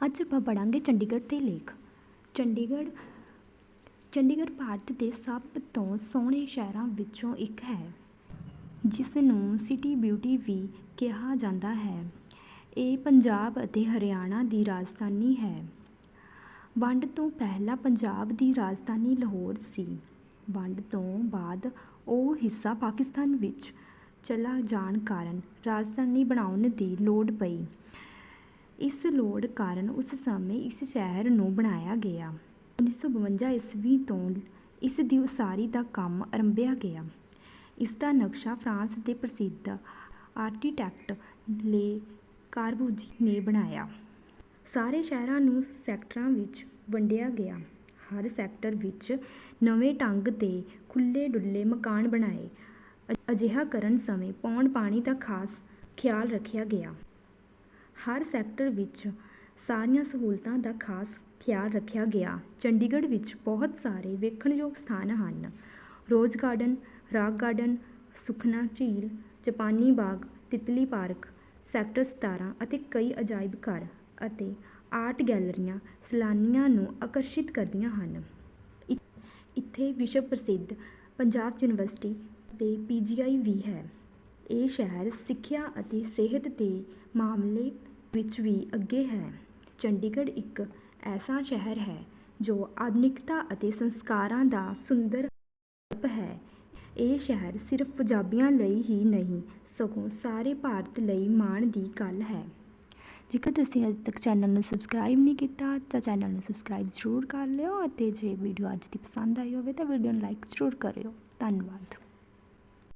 ਅੱਜ ਆਪਾਂ ਪੜਾਂਗੇ ਚੰਡੀਗੜ੍ਹ ਦੇ ਲੇਖ। ਚੰਡੀਗੜ੍ਹ ਚੰਡੀਗੜ੍ਹ ਭਾਰਤ ਦੇ ਸਭ ਤੋਂ ਸੋਹਣੇ ਸ਼ਹਿਰਾਂ ਵਿੱਚੋਂ ਇੱਕ ਹੈ ਜਿਸ ਨੂੰ ਸਿਟੀ ਬਿਊਟੀ ਵੀ ਕਿਹਾ ਜਾਂਦਾ ਹੈ। ਇਹ ਪੰਜਾਬ ਅਤੇ ਹਰਿਆਣਾ ਦੀ ਰਾਜਧਾਨੀ ਹੈ। ਵੰਡ ਤੋਂ ਪਹਿਲਾਂ ਪੰਜਾਬ ਦੀ ਰਾਜਧਾਨੀ ਲਾਹੌਰ ਸੀ। ਵੰਡ ਤੋਂ ਬਾਅਦ ਉਹ ਹਿੱਸਾ ਪਾਕਿਸਤਾਨ ਵਿੱਚ ਚਲਾ ਜਾਣ ਕਾਰਨ ਰਾਜਧਾਨੀ ਬਣਾਉਣ ਦੀ ਲੋੜ ਪਈ। ਇਸ ਲੋੜ ਕਾਰਨ ਉਸ ਸਮੇਂ ਇਸ ਸ਼ਹਿਰ ਨੂੰ ਬਣਾਇਆ ਗਿਆ। 1952 ਈਸਵੀ ਤੋਂ ਇਸ ਦੀ ਉਸਾਰੀ ਦਾ ਕੰਮ ਆਰੰਭਿਆ ਗਿਆ। ਇਸ ਦਾ ਨਕਸ਼ਾ ਫਰਾਂਸ ਦੇ ਪ੍ਰਸਿੱਧ ਆਰਕੀਟੈਕਟ ਲੇ ਕਾਰਬੂਜੀ ਨੇ ਬਣਾਇਆ। ਸਾਰੇ ਸ਼ਹਿਰਾਂ ਨੂੰ ਸੈਕਟਰਾਂ ਵਿੱਚ ਵੰਡਿਆ ਗਿਆ। ਹਰ ਸੈਕਟਰ ਵਿੱਚ ਨਵੇਂ ਢੰਗ ਦੇ ਖੁੱਲ੍ਹੇ ਡੁੱਲੇ ਮਕਾਨ ਬਣਾਏ। ਅ- ਅਜਿਹਾ ਕਰਨ ਸਮੇਂ ਪੌਣ ਪਾਣੀ ਦਾ ਖਾਸ ਖਿਆਲ ਰੱਖਿਆ ਗਿਆ। ਹਰ ਸੈਕਟਰ ਵਿੱਚ ਸਾਰੀਆਂ ਸਹੂਲਤਾਂ ਦਾ ਖਾਸ ਖਿਆਲ ਰੱਖਿਆ ਗਿਆ। ਚੰਡੀਗੜ੍ਹ ਵਿੱਚ ਬਹੁਤ ਸਾਰੇ ਵੇਖਣਯੋਗ ਸਥਾਨ ਹਨ। Rose garden rock garden, Sukhna ਝੀਲ, ਜਪਾਨੀ ਬਾਗ, ਤਿੱਤਲੀ ਪਾਰਕ, ਸੈਕਟਰ 17 ਅਤੇ ਕਈ ਅਜਾਇਬ ਘਰ ਅਤੇ ਆਰਟ ਗੈਲਰੀਆਂ ਸੈਲਾਨੀਆਂ ਨੂੰ ਆਕਰਸ਼ਿਤ ਕਰਦੀਆਂ ਹਨ। ਇ- ਇੱਥੇ ਵਿਸ਼ਵ ਪ੍ਰਸਿੱਧ ਪੰਜਾਬ ਯੂਨੀਵਰਸਿਟੀ ਦੇ ਪੀ ਜੀ ਆਈ ਵੀ ਹੈ। ਇਹ ਸ਼ਹਿਰ ਸਿੱਖਿਆ ਅਤੇ ਸਿਹਤ ਦੇ ਮਾਮਲੇ ਵਿੱਚ ਵੀ ਅੱਗੇ ਹੈ। ਚੰਡੀਗੜ੍ਹ ਇੱਕ ਐਸਾ ਸ਼ਹਿਰ ਹੈ ਜੋ ਆਧੁਨਿਕਤਾ ਅਤੇ ਸੰਸਕਾਰਾਂ ਦਾ ਸੁੰਦਰ ਹੈ। ਇਹ ਸ਼ਹਿਰ ਸਿਰਫ ਪੰਜਾਬੀਆਂ ਲਈ ਹੀ ਨਹੀਂ, ਸਗੋਂ ਸਾਰੇ ਭਾਰਤ ਲਈ ਮਾਣ ਦੀ ਗੱਲ ਹੈ। ਜੇਕਰ ਤੁਸੀਂ ਅਜੇ ਤੱਕ ਚੈਨਲ ਨੂੰ ਸਬਸਕ੍ਰਾਈਬ ਨਹੀਂ ਕੀਤਾ, ਤਾਂ ਚੈਨਲ ਨੂੰ ਸਬਸਕ੍ਰਾਈਬ ਜ਼ਰੂਰ ਕਰ ਲਿਓ ਅਤੇ ਜੇ ਵੀਡੀਓ ਅੱਜ ਦੀ ਪਸੰਦ ਆਈ ਹੋਵੇ, ਤਾਂ ਵੀਡੀਓ ਨੂੰ ਲਾਈਕ ਜ਼ਰੂਰ ਕਰਿਓ। ਧੰਨਵਾਦ।